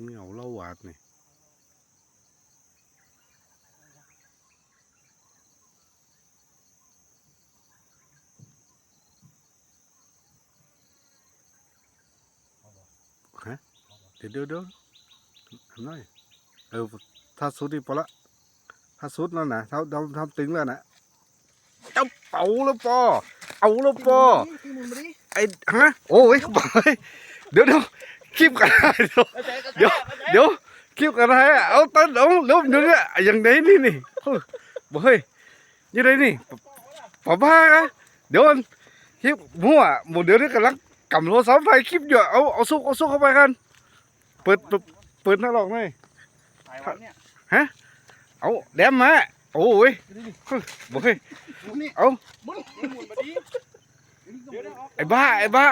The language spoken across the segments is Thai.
เป็นเหงาเล่าหวาดนี่ฮะเดี๋ยวเดี๋ยวเดี๋ยวทำหน่อยเออถ้าสุดนี่พอละถ้าสุดแล้วนะถ้าทำทำตึงแล้วนะเจ้าเป่าแล้วปอเอาแล้วปอพี่หมุนมาดิไอ้ฮะโอ้ยบอยเดี๋ยวเดี๋ยว คลิปกันได้เดี๋ยวเดี๋ยวเดี๋ยวคลิปกันได้เอาต้นเอาเดี๋ยวเดี๋ยวเนี่ยอย่างไหนนี่นี่เฮ้ยบอยยังไงนี่ป๋าบ้าอะเดี๋ยวมันคลิปมั่วหมดเดี๋ยวนี้กำลังกำโทรศัพท์ไฟคลิปอยู่เอาเอาซุกเอาซุกเข้าไปกัน เปิดเปิดเปิดหน้าหลอกหน่อยถ่ายวันเนี่ยเอาแดมมาโอ้ยเฮ้ยบอยหมุนนี่เอาหมุนหมุนมาดิเดี๋ยวนะไอ้บ้าไอ้บ้า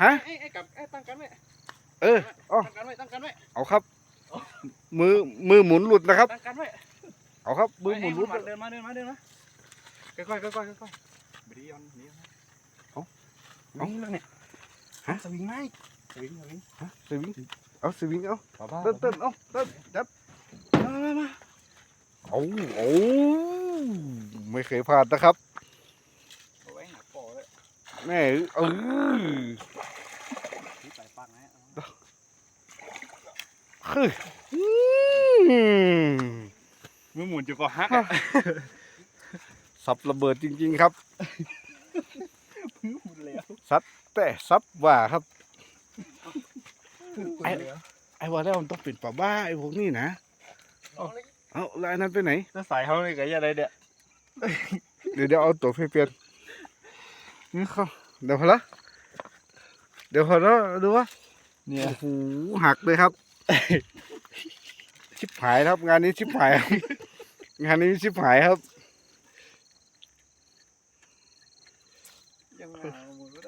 ฮะไอ้ไอ้กับไอ้ตั้งกันไว้ เออเอาตั้งกันไว้ตั้งกันไว้เอาครับ มือมือหมุนหลุดนะครับตั้งกันไว้เอาครับมือหมุนหลุดเดินมาเดินมาเดินมาค่อยๆค่อยๆค่อยๆบดีออนนี้เอาเอาแล้วเนี่ยฮะสวิงไหมสวิงสวิงสวิงเอาสวิงเอาป้าบ้าเต้นเต้นเอาเต้นจับมามามาเอาเอาไม่เคยพลาดนะครับเอาไว้หาปอเลยแม่เออ ที่ใส่ปากนะ คืออืมมือหมุนจะก็ฮักสับระเบิดจริง ๆ ครับมือหมุนแล้วแต่ซับว่าครับไอ้ไอ้ว่าแล้วมันต้องเป็นป่าบ้าไอ้พวกนี้นะเอาแล้วไอ้นั้นไปไหนจะใส่เขาเลยกับยังไงเนี่ยเดี๋ยวเดี๋ยวเอาตัวไปเปลี่ยนนี่เขาเดี๋ยวพอละเดี๋ยวพอละดูว่าเนี่ยโอ้โหหักเลยครับ ชิบหายครับ งานนี้ชิบหายครับงานนี้ชิบหายครับ